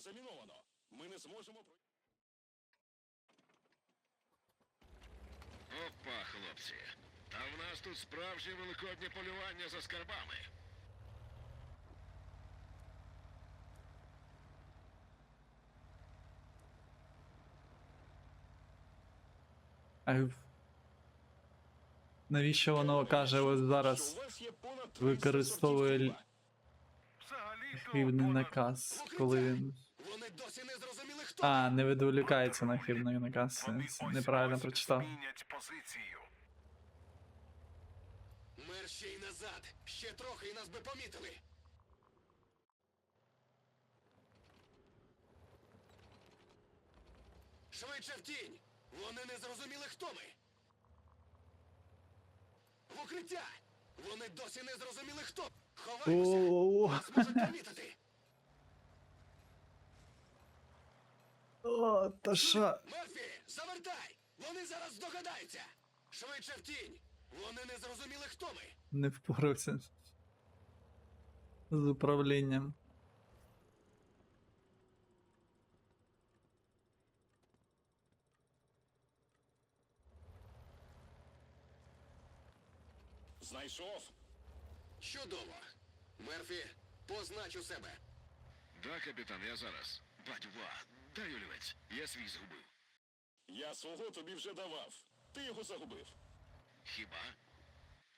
заміновано. Ми не зможемо. Опа, хлопці. Та в нас тут справжнє великоднє полювання за скарбами. А навіщо воно каже ось зараз є понад використовує сортів хибний наказ, коли він. Вони досі не зрозуміли, хто. А, не відволікається на хибний наказ. Неправильно прочитав. Мер ще й назад. Ще трохи і нас би помітили. Швидше в тінь. Вони не зрозуміли, хто ми. В укриття. Вони досі не зрозуміли, хто. Ховаємося. Нас можуть помітити. О, та що? Мерфі, завертай! Вони зараз здогадаються! Швидше в тінь! Вони не зрозуміли, хто ми! Не впорався з управлінням. Знайшов. Чудово. Мерфі, познач у себе. Да, капітан, я зараз. Бадьва, дай олівець. Я свій згубив. Я свого тобі вже давав. Ти його загубив. Хіба?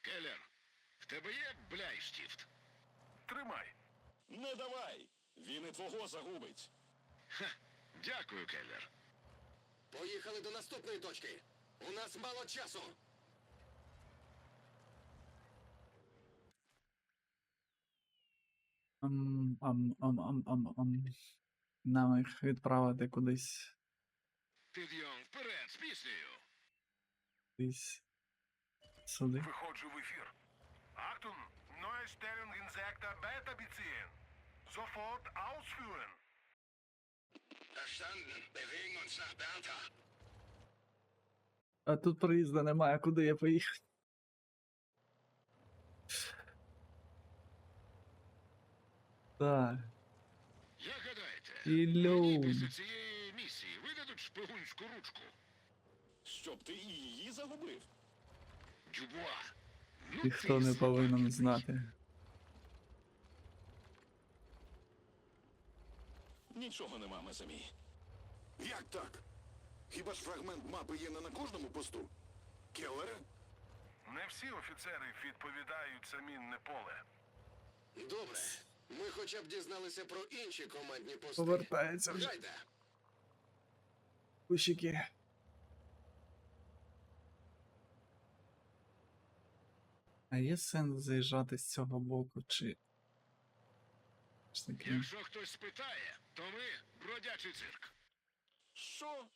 Келлер, в тебе є бляйштіфт? Тримай. Не давай! Він і твого загубить. Ха, дякую, Келлер. Поїхали до наступної точки. У нас мало часу. Ам, ам, ам, ам, ам, ам. Нам їх відправити кудись. Підйом вперед з піснею. Кудись. Сюди. Виходжу в ефір. Achtung, neue Stellung in Sektor Beta beziehen. Sofort ausführen. Verstanden. Bewegen uns nach Bertha. А тут проїзду немає, куди я поїхав. Так. Після цієї місії видадуть шпигунську ручку? Щоб ти її загубив. Дюбуа. Ну, Ніхто ти не повинен знати. Нічого нема, Мезамі. Як так? Хіба ж фрагмент мапи є не на кожному посту? Келлере? Не всі офіцери відповідають за мінне поле. Добре. Ми хоча б дізналися про інші командні пости. Повертається вже. Гайда. Кущики. А є сенс заїжджати з цього боку, чи. ж таки, Якщо хтось спитає, то ми бродячий цирк. Що?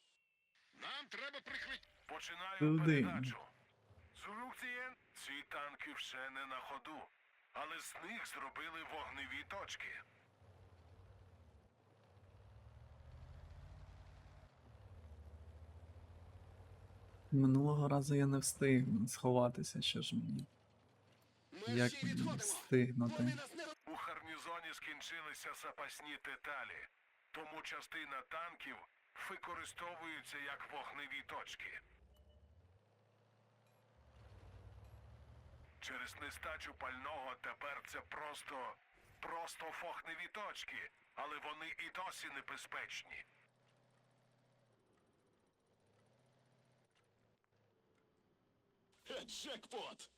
Нам треба прихвить. Починаю Туди. передачу. Зурукцієн, ці танки ще не на ходу, але з них зробили вогневі точки. Минулого разу я не встиг сховатися, що ж мені. Ми Як всі мені відходимо. встигнути? У гарнізоні скінчилися запасні деталі, тому частина танків використовується як вогневі точки. Через нестачу пального тепер це просто просто вогневі точки, але вони і досі небезпечні. Е, Джекпот!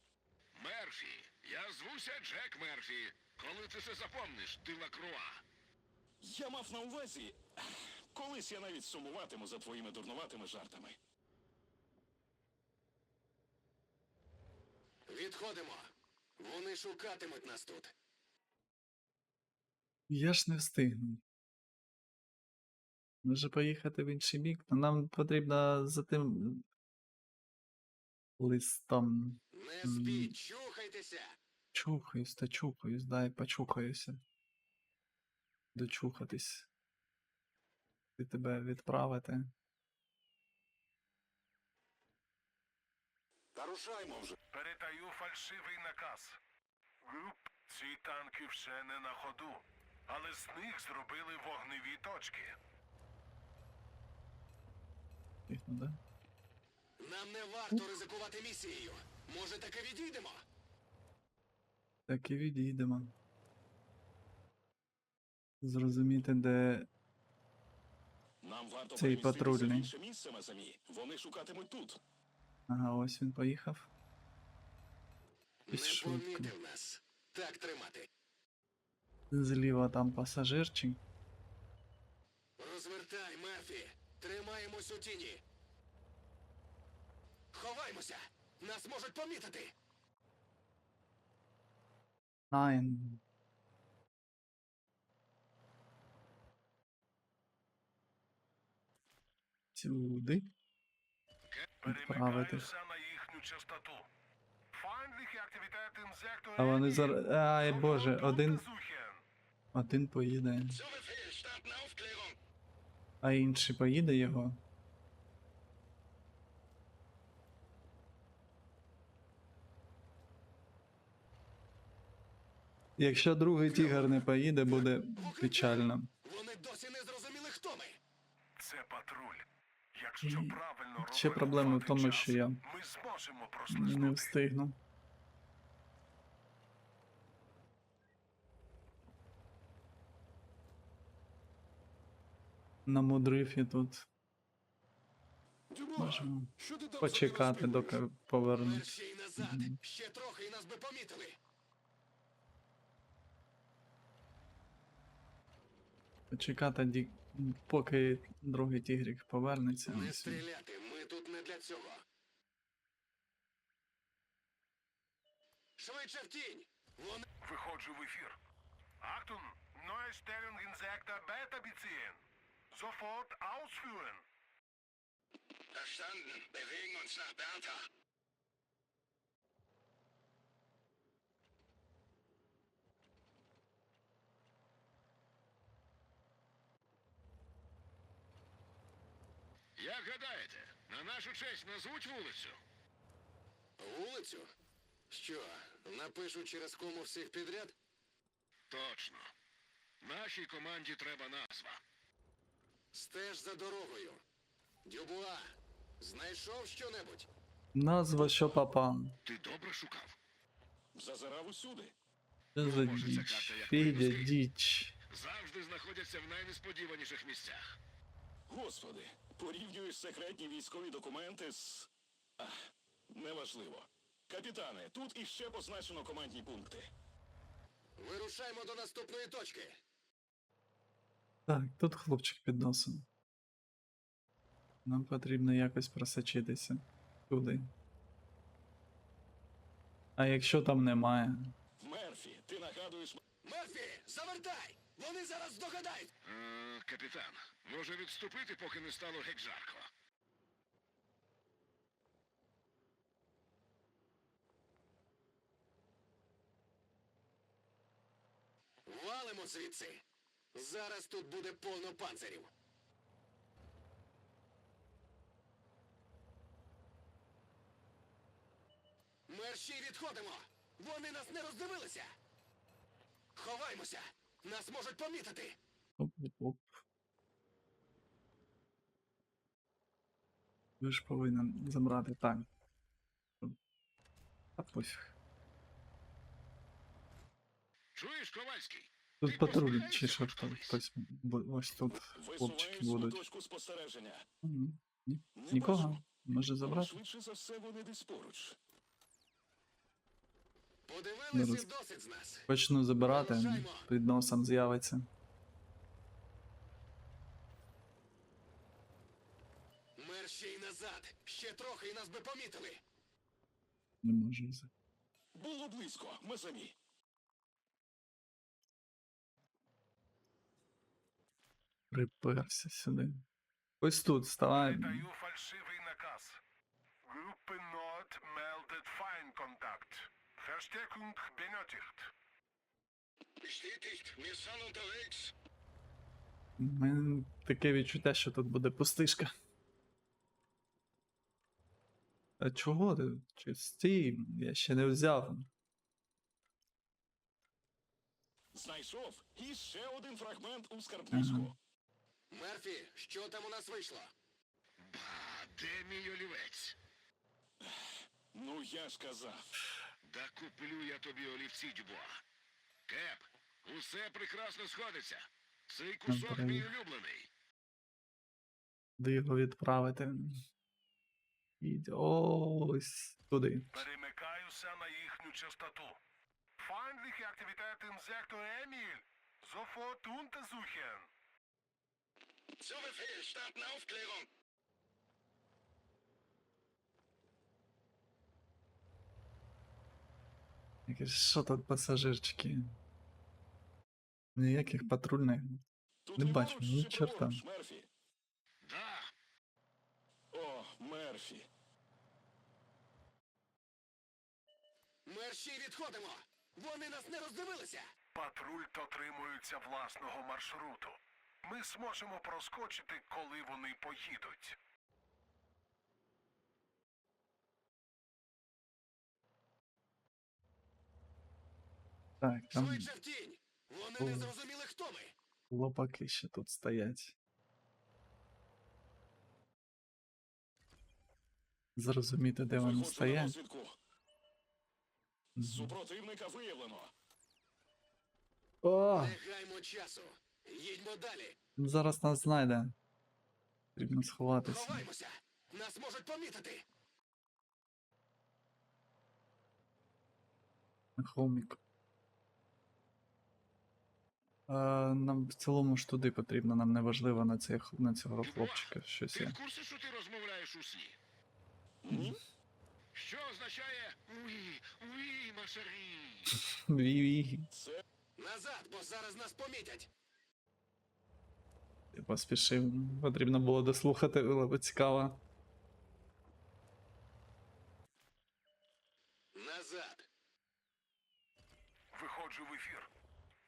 Мерфі. Я звуся Джек Мерфі. Коли ти це запомниш, Дилакруа? Я мав на увазі. Колись я навіть сумуватиму за твоїми дурнуватими жартами. Відходимо. Вони шукатимуть нас тут. Я ж не встигну. Може поїхати в інший бік, то нам потрібно за тим листом. Не спіть, чухайтеся. Чухаюсь та чухаюсь, дай почухаюся. Дочухатись. І тебе відправити. Рушаймо вже. Передаю фальшивий наказ. Груп, ці танки ще не на ходу, але з них зробили вогневі точки. Ну, да? Нам не варто ризикувати місією. Може, таки відійдемо? Так і відійдемо. Зрозуміти, де Нам варто Цей переміститися в патрульний. інше місце, Мазамі. Вони шукатимуть тут. Ага, ось він поїхав. Не помітив нас. Так тримати. Зліва там пасажирчик. Розвертай, Мерфі. Тримаємось у тіні. Ховаймося! Нас можуть помітити! Найн. Сюди. Sektor А вони зараз. Ай боже, один, один поїде, а інший поїде його. Якщо другий тігр не поїде, буде печально. Вони досі не зрозуміли, хто ми. Це патруль. Ще проблема в тому, що я Не встигну. Намудрив і тут. Можемо почекати, доки повернуть. Ще трохи і нас би помітили. Почекати, поки другий тігрік повернеться. Не стріляти, ми тут не для цього. Швидше в тінь! Вони Виходжу в ефір. Stellung in Sektor Beta beziehen. Sofort ausführen. Verstanden. Bewegen uns nach Bertha. Як гадаєте, на нашу честь назвуть вулицю? вулицю? Що, напишу через кому всіх підряд? Точно. Нашій команді треба назва. Стеж за дорогою. Дюбуа, знайшов щонебудь? Назва що папа. Ти добре шукав? Зазирав усюди. За це діч? Федя, діч. Завжди знаходяться в найнесподіваніших місцях. Господи, порівнюєш секретні військові документи з. Ах, неважливо. Капітане, тут іще позначено командні пункти. Вирушаймо до наступної точки. Так, тут хлопчик під носом. Нам потрібно якось просочитися туди. А якщо там немає? Мерфі, ти нагадуєш Мерфі, завертай! Вони зараз здогадають! Е, капітан, може відступити, поки не стало геть жарко. Валимо звідси. Зараз тут буде повно панцирів. Мерщій відходимо! Вони нас не роздивилися! Ховаймося! Нас можуть помітити! Оп-оп-оп. Ви ж повинен забрати так. А пофіг. Чуєш, Ковальський? Тут патруль чи що там хтось ось тут хлопчики будуть. точку спостереження. Нікого. Може забрати? швидше за все вони десь поруч. Подивилися Зараз. з нас. Почну забирати, під носом з'явиться. Мерщій назад! Ще трохи і нас би помітили! Не можу. взяти. Було близько, ми самі. Приперся сюди. Ось тут ставай. Даю фальшивий наказ. Gruppe Nord meldet Feindkontakt. Verstärkung benötigt. Bestätigt, wir sind unterwegs. У мене таке відчуття, що тут буде пустишка. А чого ти? Чи стій? Я ще не взяв. Знайшов і ще один фрагмент у скарбничку. Мерфі, що там у нас вийшло? Ба, де мій олівець? Ну я ж казав. Да куплю я тобі олівці, Дюбуа. Кеп, усе прекрасно сходиться. Цей кусок мій улюблений. Де його відправити? Ідь ось туди. Перемикаюся на їхню частоту. Feindliche Aktivität im Sektor Emil. Sofort untersuchen. Zu Befehl, starten Aufklärung. Якісь що тут пасажирчики? Ніяких патрульних. Не бачу, ні чи чорта. Да, О, Мерфі. Мерші відходимо! Вони нас не роздивилися! Патруль дотримується власного маршруту. Ми зможемо проскочити, коли вони поїдуть. Так, там Швидше в тінь! Вони не зрозуміли, хто ми! лопаки ще тут стоять. Зрозуміти, де вони стоять. Супротивника виявлено. О! Не гаймо часу! Їдьмо далі! Зараз нас знайде. Потрібно сховатися. Ховаймося! Нас можуть помітити! А, нам в цілому ж туди потрібно, нам не важливо на, цей, х- на цього хлопчика щось ти в курсі, що ти розмовляєш у сні? Ні? Що означає «Уї, уї, машарі»? Ві-ві. Назад, бо зараз нас помітять! Я поспішив. Потрібно було дослухати, було б цікаво. Назад! Виходжу в ефір.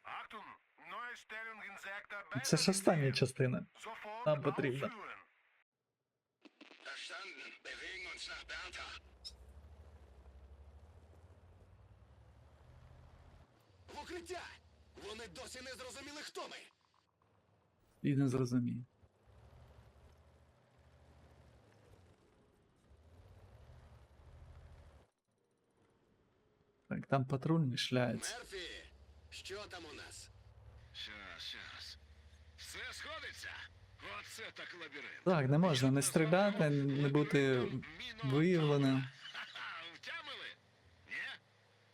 Achtung! Neue Stellung in Sektor Це ж остання частина. Нам потрібно. В укриття! Вони досі не зрозуміли, хто ми! І не зрозумів. Так, там патрульний шляється. Мерфі! Що там у нас? Все сходиться. Оце так лабіринт. Так, не можна не стріляти, не бути виявленим. Втямили? Ні?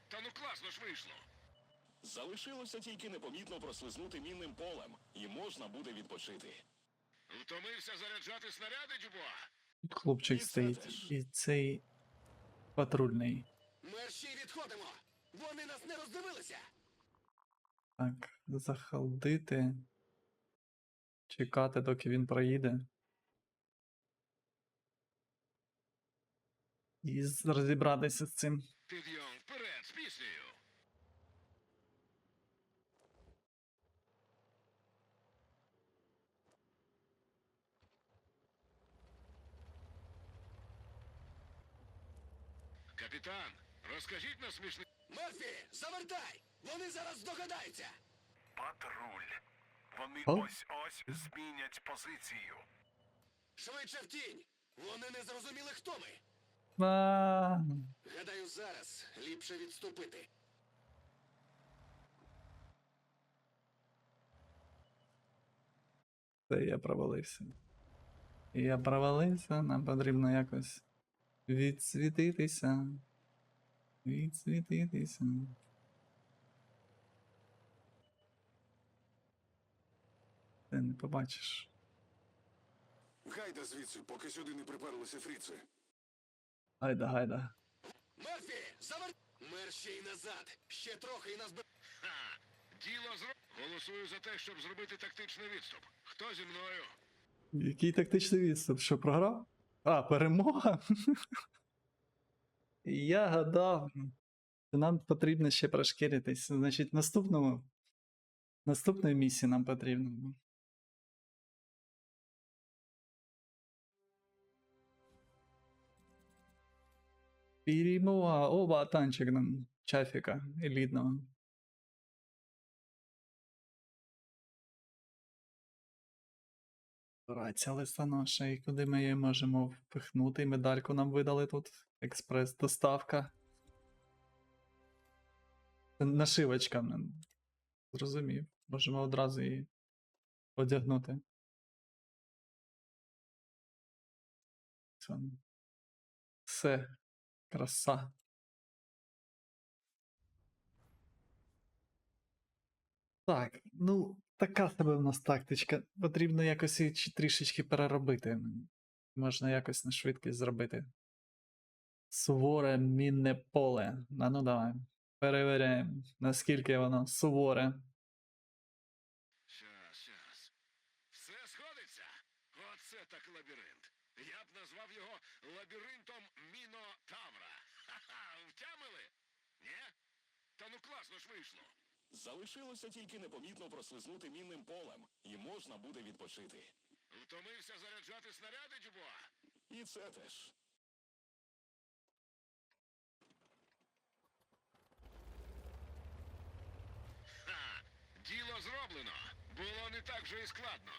Та ну класно ж вийшло. Залишилося тільки непомітно прослизнути мінним полем, і можна буде відпочити. Втомився заряджати снаряди, Дюбуа? Тут хлопчик І стоїть. І цей патрульний. Мерші відходимо! Вони нас не роздивилися! Так, захалдити. Чекати, доки він проїде. І розібратися з цим. Підйом вперед з піснею. Капітан, розкажіть нам смішний. Мерфі, завертай! Вони зараз здогадаються! Патруль. Вони О. ось-ось змінять позицію. Швидше в тінь! Вони не зрозуміли, хто ми! А, Гадаю, зараз ліпше відступити. Це я провалився. Я провалився, нам потрібно якось відсвітитися. Відсвітитися. Ти не побачиш. Гайда звідси, поки сюди не приперлися фріци. Гайда, гайда. Мерфі, завер... Мерщій назад! Ще трохи і нас би... Ха! Діло зро... Голосую за те, щоб зробити тактичний відступ. Хто зі мною? Який тактичний відступ? Що програв? А, перемога? Я гадав. що Нам потрібно ще прошкіритись. Значить, наступному. Наступної місії нам потрібно. Перемога. Оба танчик нам. Чафіка елітного. Рація листоноша, і куди ми її можемо впихнути? Медальку нам видали тут. Експрес-доставка. Нашивочка. Зрозумів. Можемо одразу її одягнути. Все. Краса. Так, ну, така себе в нас тактичка. Потрібно якось її трішечки переробити. Можна якось на швидкість зробити. Суворе мінне поле. А ну давай. Перевіряємо, наскільки воно суворе. Щас, щас. Все сходиться. Оце так лабіринт. Я б назвав його лабіринтом Мінотавра. Ха-ха, втямили? Ні? Та класно ж вийшло. Залишилося тільки непомітно прослизнути мінним полем, і можна буде відпочити. Втомився заряджати снаряди, Дюбуа? І це теж. Ха! Діло зроблено. Було не так же і складно.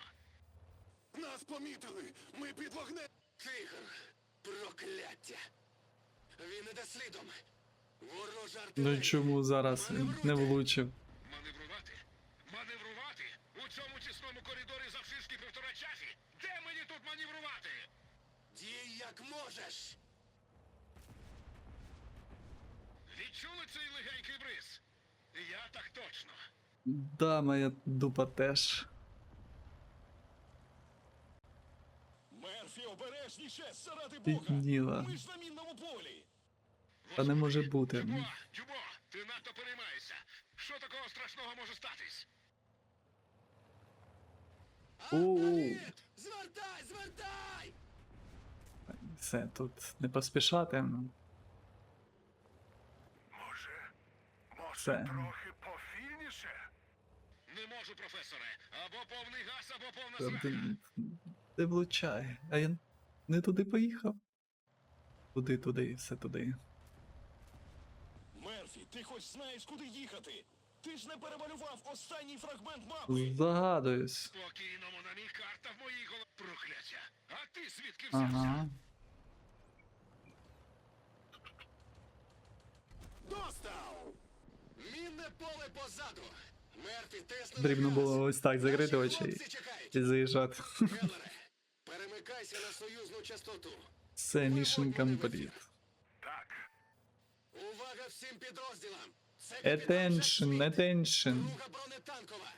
Нас помітили! Ми під вогнем! Тигр! Прокляття! Він іде слідом! Ну чому зараз не влучив? Маневрувати? Маневрувати? У цьому тісному коридорі завширшки півтора часі? Де мені тут маневрувати? Дій як можеш! Відчули цей легенький бриз? Я так точно. Да, моя дупа теж. Мерфі, обережніше, заради Бога! Підніла. Ми ж на мінному полі! Та не може бути. Дюбо, Дюбо, ти надто переймаєшся. Що такого страшного може статись? У-у. Звертай, звертай! Все, тут не поспішати. ну. Може, може Все. трохи повільніше? Не можу, професоре. Або повний газ, або повна Та зрада. ти- Не влучай. А я не туди поїхав. Туди, туди, все туди. Ти хоч знаєш, куди їхати? Ти ж не перемалював останній фрагмент мапи! Загадуюсь. Спокійно, Монамі, карта в моїй голові. Прокляття. А ти звідки взявся? Ага. Достав! Мінне поле позаду! Мерфі тисне на Потрібно було ось так закрити очі і заїжджати. Келлере, перемикайся на союзну частоту. Все, mission complete. Так. Увага всім підрозділам! Це капітан Attention, Джек Сміт, attention. Друга бронетанкова.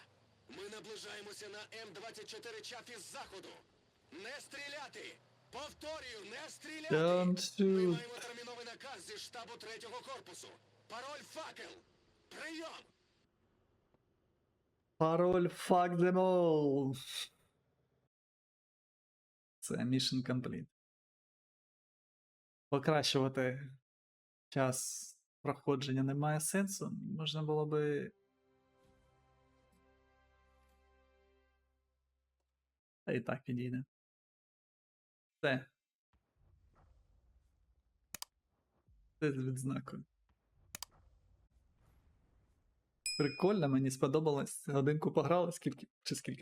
Ми наближаємося на М24 чат із заходу. Не стріляти! Повторюю, не стріляти! Don't Ми shoot. маємо терміновий наказ зі штабу третього корпусу. Пароль факел. Прийом! Пароль fuck them all. Це mission complete. Покращувати час проходження немає сенсу. Можна було би. Та і так підійде. Все. Це з відзнакою. Прикольно, мені сподобалось. Годинку пограли, скільки чи скільки